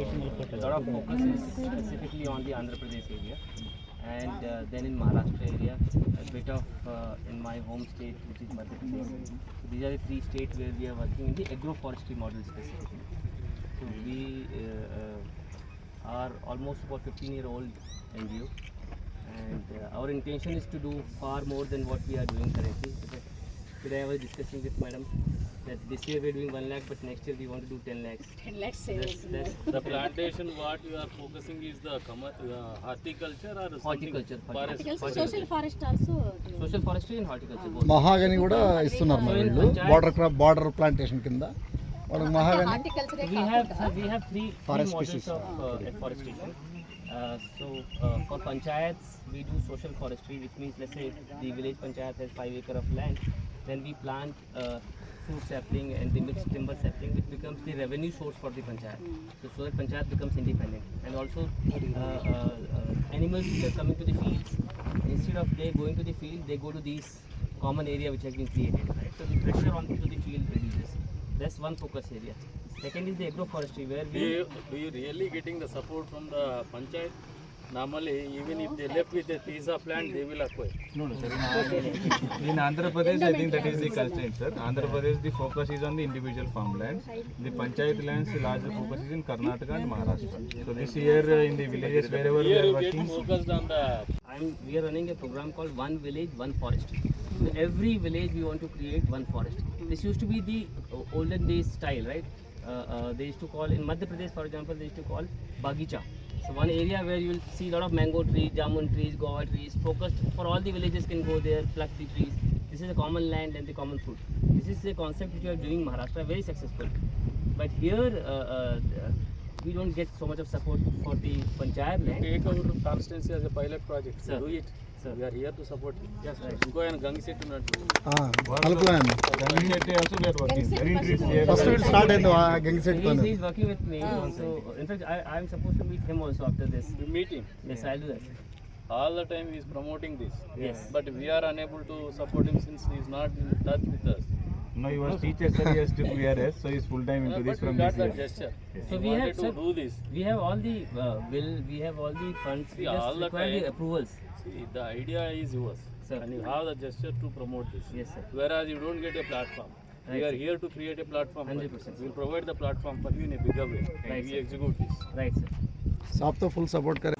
A lot of focus is specifically on the Andhra Pradesh area and uh, then in Maharashtra area, a bit of uh, in my home state which is Madhya Pradesh. So these are the three states where we are working in the agroforestry model specifically. So we uh, uh, are almost about 15 year old NGO and uh, our intention is to do far more than what we are doing currently. Today I was discussing with madam that this year we are doing 1 lakh but next year we want to do 10 lakhs. 10 lakhs That's, savings. that's The plantation what you are focusing is the commer- uh, horticulture or something? horticulture. Forest. Articles, social forest also. do. Social forestry and horticulture both. మహాగని కూడా ఇస్తున్నారు మా వీళ్ళు border crop border plantation కింద వాళ్ళకి మహాగని Horticulture we have sir, we have three, three Forest models species. of uh, afforestation. Uh, so uh, for panchayats we do social forestry which means let's say the village panchayat has 5 acre of land then we plant uh, fruit sapling and the mixed timber sapling which becomes the revenue source for the panchayat. So, so that panchayat becomes independent. And also uh, uh, animals which are coming to the fields instead of they going to the field they go to these common area which has been created right? So the pressure on to the field reduces. That's one focus area. Second is the agroforestry where Do we you, do you really getting the support from the panchayat? Normally, even if they left with a of land, they will acquire. No, no, sir. In, in Andhra Pradesh, I think that is the constraint, sir. Andhra Pradesh, the focus is on the individual farmlands. The panchayat lands, the larger focus is in Karnataka and Maharashtra. So this year, uh, in the villages wherever we are working, focused on the I'm, we are running a program called One Village, One Forest. So every village we want to create one forest. This used to be the uh, olden days style, right? Uh, uh, they used to call in Madhya Pradesh, for example, they used to call bagicha. So one area where you will see a lot of mango trees, jamun trees, guava trees, focused for all the villages can go there, pluck the trees. This is a common land and the common food. This is a concept which we are doing in Maharashtra, very successful. But here uh, uh, we don't get so much of support for the panchayat land. take our constituency as a pilot project. Sir. Do it. Sir. We are here to support you. Yes, right. ఇంకో ఆయన గంగి చెట్టు ఉన్నట్టు కలుపులాన్ Gangsetti also we are working. Very trees here. First వీళ్ళు start అయింది ఆ గంగిసెట్తో He's, he's working with me. So, in fact, I, I'm supposed to meet him also after this. We meet him. Yes, I'll do that. All the time he is promoting this. Yes. But we are unable to support him since he is not in touch with us. No, he was teacher, sir. He has took VRS, so he's full time into Uh, this but we from got this that year. gesture. So He we have, wanted to sir- do this. We have all the uh, will, we have all the funds. We See, just all the require the time- approvals. See, the idea is yours. Sir. And you have the gesture to promote this. Yes, sir. Whereas you don't get a platform. We Right, are sir. here to create a platform. for you. 100%. We'll provide the platform for you in a bigger way. And Right, we sir. execute this. Right, sir. సాప్తో full support Kare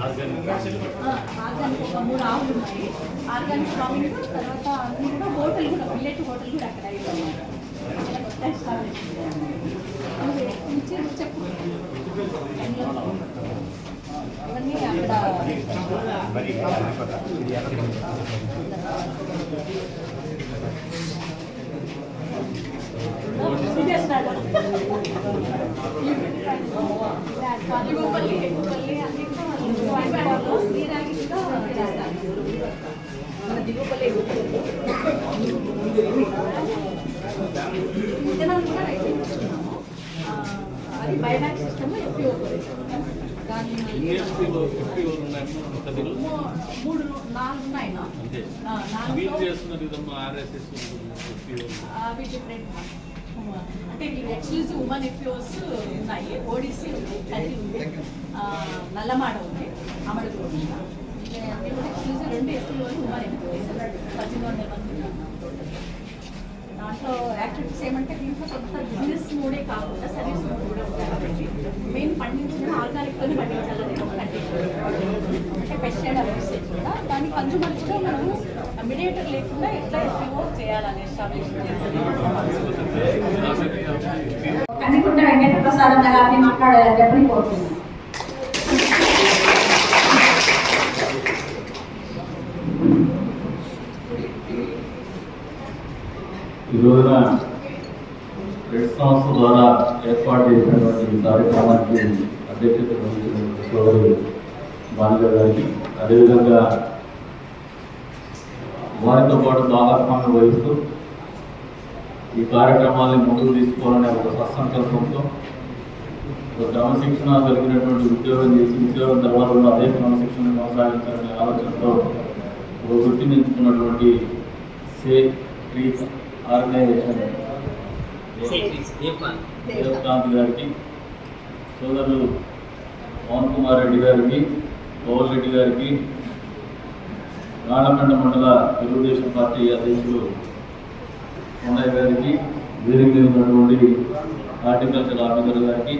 organic ఒక మూడు ఆవులు ఉన్నాయి organic farming తర్వాత అన్ని కూడా hotel కూడా village hotel కూడా అక్కడ అయ్యిందన్నమాట. ఇలా కొత్త establishment అన్నమాట. నువ్వు నుంచి చెప్పు ఇవన్నీ అక్కడ ఇదేస్తాడు. ఇవ్వపల్లి ఇవ్వపల్లి అన్ని కూడా వాళ్ళు శ్రీరాగి కూడా చేస్తారు మన దిగుపల్లి విత్తనాలు కూడా రైతు ఇస్తున్నాము అది బైబ్యాక్ సిస్టమ్ ఎఫ్పిఓ దాని యూనివర్సిటీలో ఫిఫ్టీ ఉన్నాయి పదిలో మూడు నాలుగు ఉన్నాయి నా అంతే ఆ, నాలుగు వీళ్ళు చేస్తున్నారు ఇదమ్మా ఆర్ఎస్ఎస్ ఫిఫ్టీ అవి డిఫరెంట్ అంటే ఎక్స్క్లూజివ్ ఉమెన్ ఎఫ్యూస్ ఉన్నాయి ఓడిసి ఉంది కల్లి ఉంది. ఆ, నల్లమాడ ఉంది అమడుగు ఎక్స్క్లూజివ్ రెండు ఉమెన్ ఎఫ్యూస్ పద్దెనిమిది వందల మంది దాంట్లో యాక్టివిటీస్ ఏమంటే దీంట్లో కొంత బిజినెస్ మూడే కాకుండా సర్వీస్ మోడ్ కూడా ఉంటాయి కాబట్టి మెయిన్ పండించిన ఆర్గానిక్తోనే పండించాలని అంటే పెస్టైడ్ అవేసేజ్ కూడా. దాని కన్జ్యూమర్ కూడా మనము మీడియేటర్ లేకుండా ఎట్లా ఎఫ్ఓ చేయాలనే కన్నికుంట వెంకట ప్రసాదం గారిని మాట్లాడాలని చెప్పని కోరుతున్నాను ఈ రోజున రెడ్ సంస్థ ద్వారా ఏర్పాటు చేసినటువంటి కార్యక్రమానికి అధ్యక్షత వహించినటువంటి సోదరుడు బాలిక గారికి. అదేవిధంగా వారితో పాటు భాగస్వామ్యం వహిస్తూ ఈ కార్యక్రమాన్ని ముందుకు తీసుకోవాలనే ఒక సత్సంకల్పంతో ఒక క్రమశిక్షణ కలిగినటువంటి ఉద్యోగం చేసి ఉద్యోగం తర్వాత కూడా అదే క్రమశిక్షణ కొనసాగించాలనే ఆలోచనతో ఒక వృత్తిని సే ట్రీస్ ఆర్గనైజేషన్ దేవకాంత్ గారికి సోదరులు పవన్ కుమార్ రెడ్డి గారికి పవన్ రెడ్డి గారికి రాణకండ మండల తెలుగుదేశం పార్టీ అధ్యక్షులు కొండయ్య గారికి మీద ఉన్నటువంటి హార్టికల్చర్ ఆఫీసర్ గారికి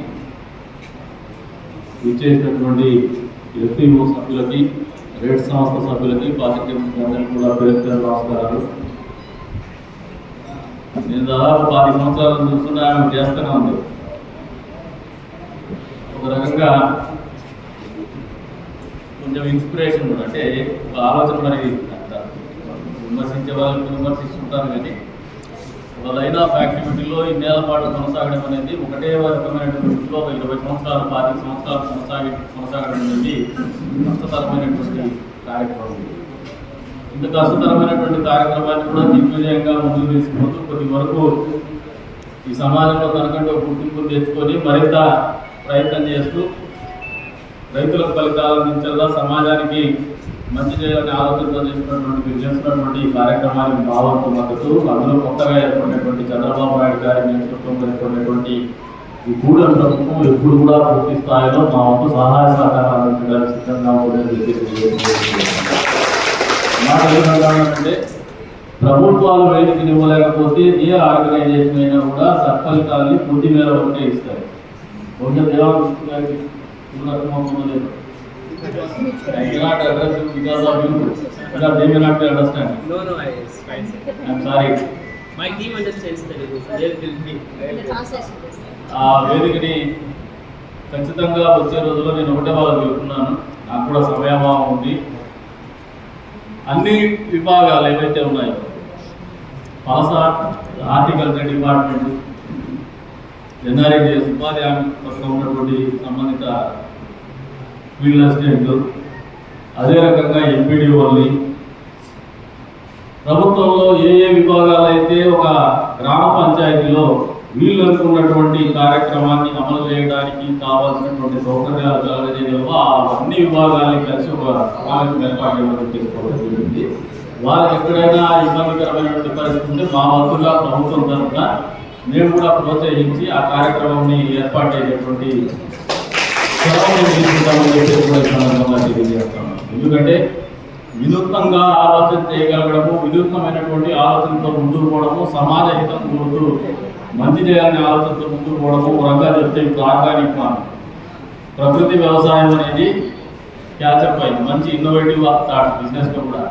ఇచ్చేసినటువంటి ఎఫ్పిఓ సభ్యులకి రేట్ సంస్థ సభ్యులకి పార్టీ కూడా పేరు నమస్కారాలు. నేను దాదాపు పది సంవత్సరాలు చూస్తున్నా ఆమె చేస్తూనే ఉంది. ఒక రకంగా కొంచెం ఇన్స్పిరేషన్ కూడా అంటే ఒక ఆలోచన అనేది అంత విమర్శించే వాళ్ళని విమర్శిస్తుంటారు కానీ ఒక లైన్ ఆఫ్ యాక్టివిటీలో ఇన్నేళ్ళ పాటు కొనసాగడం అనేది ఒకటే రకమైనటువంటి వృత్తిలో ఒక ఇరవై సంవత్సరాలు పాతిక సంవత్సరాలు కొనసాగి కొనసాగడం అనేది కష్టతరమైనటువంటి కార్యక్రమం. ఇంత కష్టతరమైనటువంటి కార్యక్రమాన్ని కూడా దిగ్విజయంగా ముందుకు తీసుకుపోతూ కొద్ది వరకు ఈ సమాజంలో తనకంటే ఒక గుర్తింపు తెచ్చుకొని మరింత ప్రయత్నం చేస్తూ రైతులకు ఫలితాలు అందించేలా సమాజానికి మంచి చేయాలని ఆలోచనతో చేసినటువంటి మీరు చేస్తున్నటువంటి ఈ కార్యక్రమానికి భావంతో మద్దతు. అందులో కొత్తగా ఏర్పడినటువంటి చంద్రబాబు నాయుడు గారి నేతృత్వంలో ఏర్పడినటువంటి ఈ గూడెం ప్రభుత్వం ఎప్పుడు కూడా పూర్తి స్థాయిలో మా వంతు సహాయ సహకారాలు అందించడానికి సిద్ధంగా ఉందని చెప్పేసి ఏమంటే ప్రభుత్వాలు వేదికలు ఇవ్వలేకపోతే ఏ ఆర్గనైజేషన్ అయినా కూడా సత్ఫలితాన్ని పూర్తి మేర ఒకటే ఇస్తారు. బహుశా దేవాలయం గారికి ఆ వేదికని ఖచ్చితంగా వచ్చే రోజుల్లో నేను ఒకటే వాళ్ళకి చెప్తున్నాను. నాకు కూడా సమయాభావం ఉంది. అన్ని విభాగాలు ఏవైతే ఉన్నాయో పాస్ హార్టికల్చర్ డిపార్ట్మెంట్ ఎన్ఆర్ఐడిఎస్ ఉపాధి హామీ పథకం ఉన్నటువంటి సంబంధిత ఫీల్డ్ అసిస్టెంట్లు అదే రకంగా ఎంపీడీఓల్ని ప్రభుత్వంలో ఏ ఏ విభాగాలు అయితే ఒక గ్రామ పంచాయతీలో వీళ్ళు అనుకున్నటువంటి కార్యక్రమాన్ని అమలు చేయడానికి కావాల్సినటువంటి సౌకర్యాలు కలగజేయడంలో ఆ అన్ని విభాగాల్ని కలిసి ఒక సమావేశం ఏర్పాటు చేయడం చేసుకోవడం జరిగింది. వారికి ఎక్కడైనా ఇబ్బందికరమైనటువంటి పరిస్థితి ఉంటే మా వంతుగా ప్రభుత్వం తరఫున మేము కూడా ప్రోత్సహించి ఆ కార్యక్రమాన్ని ఏర్పాటు చేసేటువంటి ఎందుకంటే వినూత్నంగా ఆలోచన చేయగలగడము వినూత్నమైనటువంటి ఆలోచనతో ముందుకు పోవడము సమాజ హితం కోరుతూ మంచి చేయాలనే ఆలోచనతో ముందుకు పోవడము ఒక రంగా చెప్తే ఇప్పుడు ఆర్గానిక్ ఫార్మ్ ప్రకృతి వ్యవసాయం అనేది క్యాచప్ అయింది. మంచి ఇన్నోవేటివ్ థాట్ బిజినెస్లో కూడా.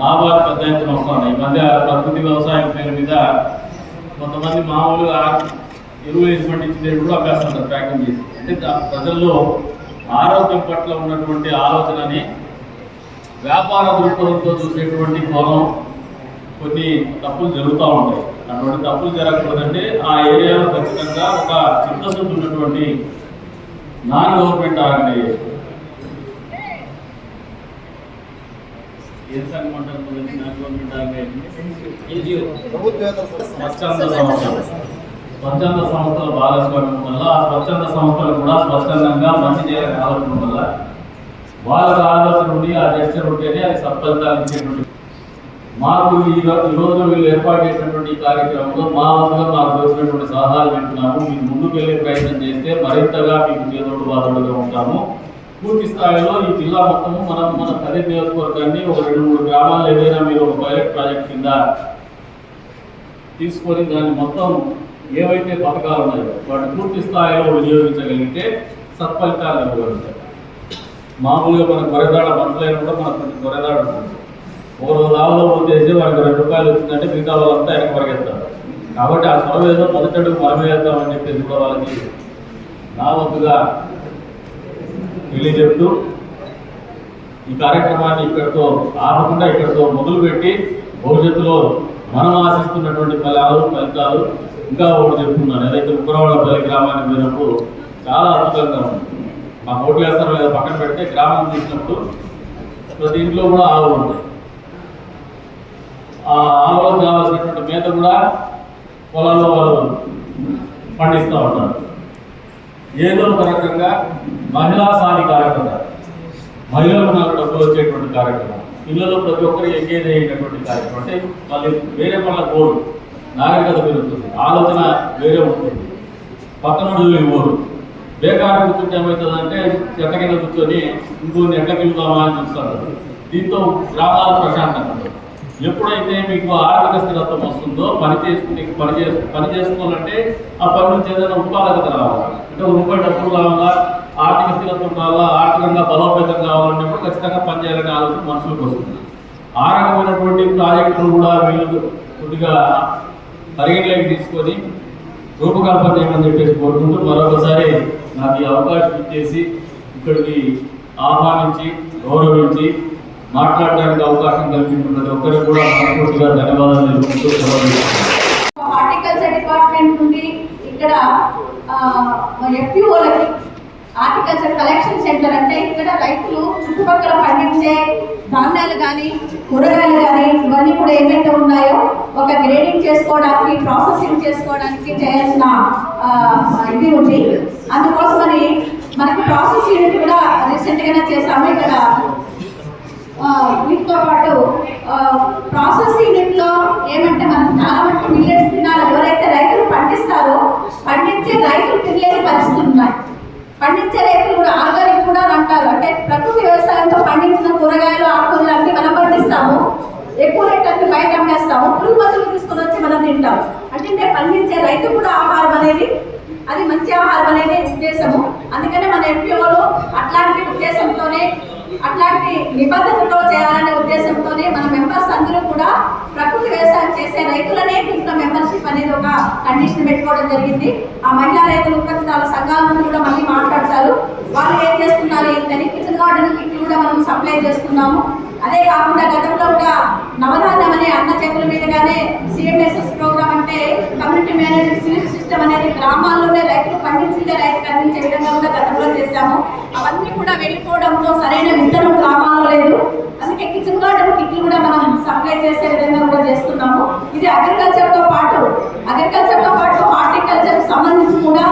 లాభాలు పెద్ద ఎత్తున వస్తున్నాయి. ఈ మధ్య ప్రకృతి వ్యవసాయం పేరు మీద కొంతమంది మామూలుగా ఎరువులు వేసి ఇచ్చిన కూడా అభ్యాసం ప్యాకింగ్ చేసి. అంటే ప్రజల్లో ఆరోగ్యం పట్ల ఉన్నటువంటి ఆలోచనని వ్యాపార దృక్పథంతో చూసేటువంటి కోణం కొన్ని తప్పులు జరుగుతూ ఉంటాయి. అటువంటి తప్పులు జరగకూడదంటే ఆ ఏరియాలో ఖచ్చితంగా ఒక చిత్తశుద్ధి ఉన్నటువంటి నాన్ గవర్నమెంట్ ఆర్గనైజేషన్. ఏం సంఘం అంటారు నాన్ గవర్నమెంట్ ఆర్గనైజేషన్? స్వచ్ఛంద సంస్థలు స్వచ్ఛంద సంస్థల భాగస్వామ్యం వల్ల ఆ స్వచ్ఛంద సంస్థలు కూడా స్వచ్ఛందంగా మంచి చేయాలని ఆలోచన వల్ల వాళ్ళకి ఆలోచన ఉండి ఆ జస్టర్ ఉంటేనే అది సత్ఫలితాలు ఇచ్చేటువంటి మాకు ఈ రో- వీళ్ళు ఏర్పాటు చేసినటువంటి ఈ కార్యక్రమంలో మా వంతుగా మాకు వచ్చినటువంటి సలహాలు వింటున్నాము. మీరు ముందుకు వెళ్ళే ప్రయత్నం చేస్తే మరింతగా మీకు చేదోడు బాధోడుగా ఉంటాము. పూర్తి స్థాయిలో ఈ జిల్లా మొత్తము మనం మన పదే నియోజకవర్గాన్ని ఒక రెండు మూడు గ్రామాలు ఏదైనా మీరు ఒక పైలట్ ప్రాజెక్ట్ కింద తీసుకొని దాన్ని మొత్తం ఏవైతే పథకాలు ఉన్నాయో వాటిని పూర్తి స్థాయిలో వినియోగించగలిగితే సత్ఫలితాలు ఇవ్వగలుగుతాయి మామూలుగా మన కొరదాడ మనసులైన కూడా మనకు కొంచెం కొరదాడ ఉంటుంది. మూడు రోజు లాభంలో పోతేసి వాడికి రెండు రూపాయలు వచ్చిందంటే మిగతా వాళ్ళంతా వెనక పరిగెత్తారు కాబట్టి ఆ చొరవ ఏదో మొదటడు మనమే వేద్దామని చెప్పేసి కూడా వాళ్ళకి నా వంతుగా తెలియజెప్తూ ఈ కార్యక్రమాన్ని ఇక్కడితో ఆపకుండా ఇక్కడితో మొదలుపెట్టి భవిష్యత్తులో మనం ఆశిస్తున్నటువంటి ఫలాలు ఫలితాలు ఇంకా ఒకటి చెప్తున్నాను ఏదైతే ఉగ్రవాడపల్లి గ్రామానికి పోయినప్పుడు చాలా అద్భుతంగా ఉంది. మా కోటి వేస్తారు లేదా పక్కన పెడితే గ్రామం తీసినప్పుడు ప్రతి ఇంట్లో కూడా ఆవులు ఉంటాయి. ఆవులకు కావాల్సినటువంటి మేత కూడా పొలాల్లో వాళ్ళు పండిస్తూ ఉంటారు. ఏదో ఒక రకంగా మహిళా సాధికారకత మహిళలకు నాకు డబ్బులు వచ్చేటువంటి కార్యక్రమం పిల్లలు ప్రతి ఒక్కరు ఎంగేజ్ అయ్యేటటువంటి కార్యక్రమం అంటే వాళ్ళు వేరే పనుల కోరు నాగరికత పెరుగుతుంది ఆలోచన వేరే ఉంటుంది. పక్కన ఇవ్వరు బేకారు కూర్చుంటే ఏమవుతుందంటే చెట్ల కింద కూర్చొని ఇంకొన్ని ఎక్కడికి వెళ్దామా అని చూస్తారు. దీంతో గ్రామాలు ప్రశాంతంగా ఉంటాయి. ఎప్పుడైతే మీకు ఆర్థిక స్థిరత్వం వస్తుందో పని చేసుకుని పని చేసు పని చేసుకోవాలంటే ఆ పని నుంచి ఏదైనా ఉత్పాదకత రావాలి. అంటే ఒక రూపాయి డబ్బులు కావాలా ఆర్థిక స్థిరత్వం కావాలా ఆర్థికంగా బలోపేతం కావాలన్నప్పుడు ఖచ్చితంగా పనిచేయాలనే ఆలోచన మనుషులకు వస్తుంది. ఆ రకమైనటువంటి ప్రాజెక్టులు కూడా వీళ్ళు కొద్దిగా పరిగణలోకి తీసుకొని రూపకల్పన చేయమని చెప్పేసి కోరుకుంటూ మరొకసారి నాకు ఈ అవకాశం ఇచ్చేసి ఇక్కడికి ఆహ్వానించి గౌరవించి మాట్లాడడానికి అవకాశం కల్పించిన ప్రతి ఒక్కరికి కూడా మనస్ఫూర్తిగా ధన్యవాదాలు తెలుపుతూ హార్టికల్చర్ డిపార్ట్మెంట్ నుండి ఇక్కడ ఎఫ్యూఓలకి హార్టికల్చర్ కలెక్షన్ సెంటర్ అంటే ఇక్కడ రైతులు చుట్టుపక్కల పండించే ధాన్యాలు కానీ కూరగాయలు కానీ ఇవన్నీ కూడా ఏమైతే ఉన్నాయో ఒక గ్రేడింగ్ చేసుకోవడానికి ప్రాసెసింగ్ చేసుకోవడానికి చేయాల్సిన ఇది ఉంది. అందుకోసమని మనకు ప్రాసెస్ యూనిట్ కూడా రీసెంట్గానే చేసాము ఇక్కడ వీటితో పాటు ప్రాసెస్ యూనిట్లో ఏమంటే మనం చాలా మంది మిల్లెట్స్ తినాలి ఎవరైతే రైతులు పండిస్తారో పండించే రైతులు తినలేని పరిస్థితులు ఉన్నాయి. పండించే రైతులు కూడా ఆర్గానిక్ కూడా అంటారు. అంటే ప్రకృతి వ్యవసాయంతో పండించిన కూరగాయలు ఆకుకూరలు అన్ని మనం పండిస్తాము. ఎక్కువ రేట్ అన్ని బయట అమ్మేస్తాము. పురుగు మందులు తీసుకొని వచ్చి మనం తింటాం అంటే పండించే రైతు కూడా ఆహారం అనేది అది మంచి ఆహారం అనేది ఉద్దేశము అందుకనే మన ఎంపీఓ అట్లాంటి నిబద్ధతతో చేయాలనే ఉద్దేశంతోనే మన మెంబర్స్ అందరూ కూడా ప్రకృతి వ్యవసాయం చేసే రైతులనే దీంట్లో మెంబర్షిప్ అనేది ఒక కండిషన్ పెట్టుకోవడం జరిగింది. ఆ మహిళా రైతుల ఉత్పత్తిదారుల సంఘాల నుండి కూడా మళ్ళీ మాట్లాడతారు. వాళ్ళు ఏం చేస్తున్నారు ఏంటని కిచెన్ గార్డెన్ కిట్లు కూడా మనం సప్లై చేస్తున్నాము. అదే కాకుండా గతంలో కూడా నవధాన్యం అనే అన్న చేతుల మీదుగానే C M S S program అంటే కమ్యూనిటీ మేనేజ్మెంట్ రైతులు పండించిందే విధంగా కూడా గతంలో చేశాము. అవన్నీ కూడా వెళ్ళిపోవడంతో సరైన విత్తనం కావాలో లేదు. అందుకే కిచెన్ గార్డెన్ కిట్లు కూడా మనం సప్లై చేసే విధంగా కూడా చేస్తున్నాము. ఇది అగ్రికల్చర్తో పాటు అగ్రికల్చర్తో పాటు హార్టికల్చర్ సంబంధించి కూడా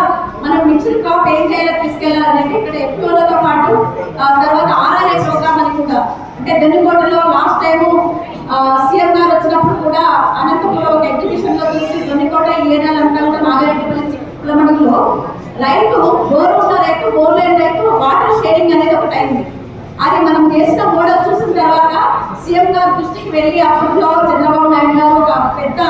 మనం మిక్స్డ్ క్రాప్ ఏం చేయాలో తీసుకెళ్ళాలనేది ఇక్కడ ఎఫ్ఓలతో పాటు తర్వాత ఆర్ఆర్ఏ ప్రోగ్రామ్ అని కూడా అంటే దెన్నుకోటలో లాస్ట్ టైము సీఎం గారు వచ్చినప్పుడు కూడా అనంతపురం ఒక ఎగ్జిబిషన్లో చూసి దొన్నికోట ఈ ఏరియాలంతా కూడా నాగారెడ్డిపల్లి చిక్కులమడుగులో రైతు బోర్ ఉన్న రైతు బోర్ లేని రైతు వాటర్ షేరింగ్ అనేది ఒకటి అయింది అది మనం చేసిన మోడల్ చూసిన తర్వాత సీఎం గారి దృష్టికి వెళ్ళి అప్పట్లో చంద్రబాబు నాయుడు గారు ఒక పెద్ద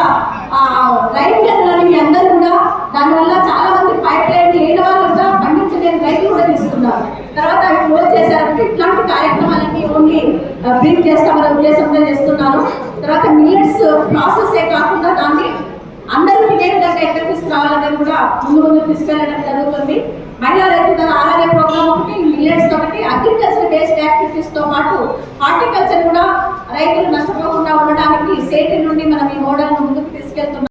రైతు జనులని మీ అందరూ కూడా దానివల్ల చాలా మంది పైప్ లైన్ లేని వాళ్ళు కూడా పండించలేని రైతులు కూడా తీసుకున్నారు. తర్వాత అవి క్లోజ్ చేశారంటే ఇట్లాంటి కార్యక్రమాలన్నీ ఓన్లీ బ్రీఫ్ చేస్తామనే ఉద్దేశంతో చేస్తున్నారు తర్వాత మిలియట్స్ ప్రాసెసే కాకుండా దాన్ని అందరూ ఇదే విధంగా ఎక్కడ తీసుకురావాలనేది కూడా ముందు ముందు తీసుకెళ్ళడం జరుగుతుంది. మహిళా రైతుల ఆర్ఆర్ఏ ప్రోగ్రామ్ ఒకటి మిల్లెట్స్ ఒకటి అగ్రికల్చర్ బేస్డ్ యాక్టివిటీస్తో పాటు హార్టికల్చర్ కూడా రైతులు నష్టపోకుండా ఉండడానికి సేటి నుండి మనం ఈ మోడల్ ముందుకు తీసుకెళ్తున్నాం.